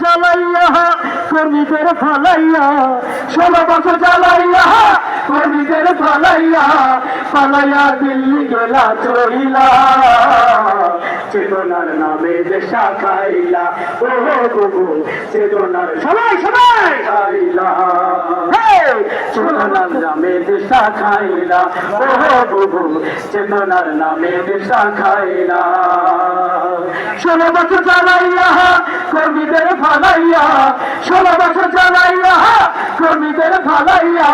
চালাইয়া কর্মীদের ফালাইয়া ষোলো বছর চালাইয়া কর্মীদের ফালাইয়া পালাইয়া দিল্লি গেলা চেতনার নামে দেশা খাইলা ও প্রভু চেতনার সবাই সবাই খাইলা! চেতনার নামে দেশা খাইলা ও প্রভু চেতনার নামে দেশা খাইলা ষোলো বছর চালাইয়া, কর্মীদের ফালাইয়া, ষোলো বছর চালাইয়া, কর্মীদের ফালাইয়া,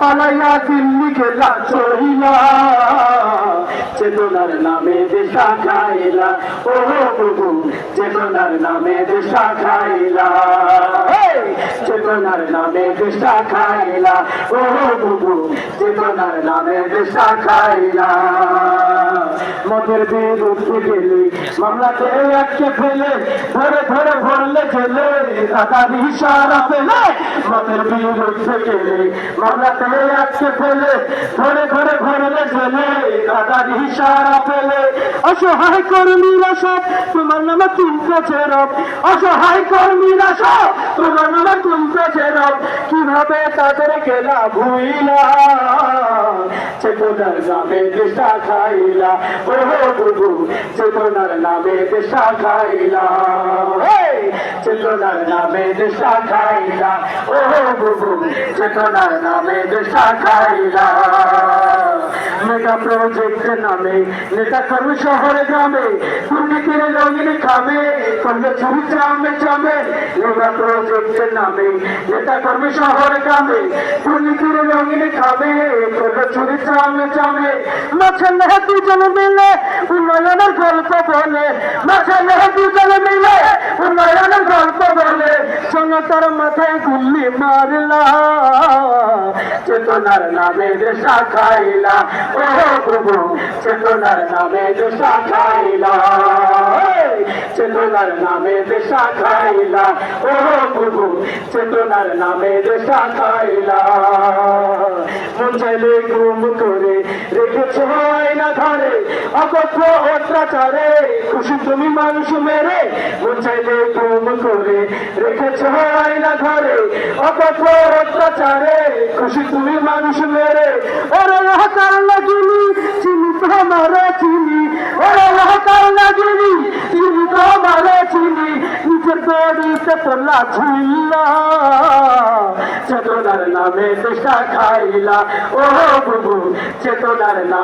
পালাইয়া দিল্লি গেলা চইলা চেতনার নামে দেশা খাইলা ও প্রভু, চেতনার নামে দেশা খাইলা! চেতনার নামে দেশা খাইলা ও প্রভু, চেতনার নামে দেশা খাইলা মদের বিরুদ্ধে গেলে। মামলাতে আটকে ফেলে, ধরে ধরে ভরলে ছেলে দাদার ইশারা পেলে মদের বিরুদ্ধে গেলে। মামলাতে আটকে ফেলে, ধরে ধরে ভরলে ছেলে দাদার ইশারা পেলে, অসহায় কর্মীরা সব তোমার নামে তুলতেছে রব। অসহায় কর্মীরা সব তোমার নামে তুলতেছে রব। কীভাবে তাদের গেলা ভুইলা চেতনার নামে দেশা খাইলা ও প্রভু চেতনার নামে দেশা খাইলা! চেতনার নামে দেশা খাইলা। ও প্রভু চেতনার নামে দেশা খাইলা। মেগা প্রজেক্ট নামে নেতা কর্মী শহরে গ্রামে দুর্নীতির রঙিন খামে। করলে ছবি চামে চামে মেগা প্রজেক্ট নামে। নেতা কর্মী শহরে গ্রামে দুর্নীতির রঙিন খামে করলে ছবি চামে চামে মাঝে নেহে দুজনে মিলে, উন্নয়নের গল্প বলে। মাঝে নেহে দুজনে মিলে, উন্নয়নের গল্প বলে। জনতার মাথায় গুল্লি মারলা চেতনার নামে দেশা খাইলা ও প্রভু, চেতনার নামে দেশা খাইলা! চেতনার নামে দেশা খাইলা ও প্রভু, চেতনার নামে দেশা খাইলা চাইলে গুম করে রেখেছ না ধরে অকথ্য অত্যাচারে খুশি তুমি মানুষ মেরে। চাইলে গুম করে রেখেছ না ধরে অকথ্য অত্যাচারে, খুশি তুমি মানুষ মেরে। ওরে হাকার লাগিনি চিনি তো মারে চিনি। ওরে হাকার লাগিনি চিনি তো মারে চিনি। নিজের দড়িতে তোলা ঝুল্লা চেতনার নামে দেশা খাইলা। ও প্রভু চেতনার নামে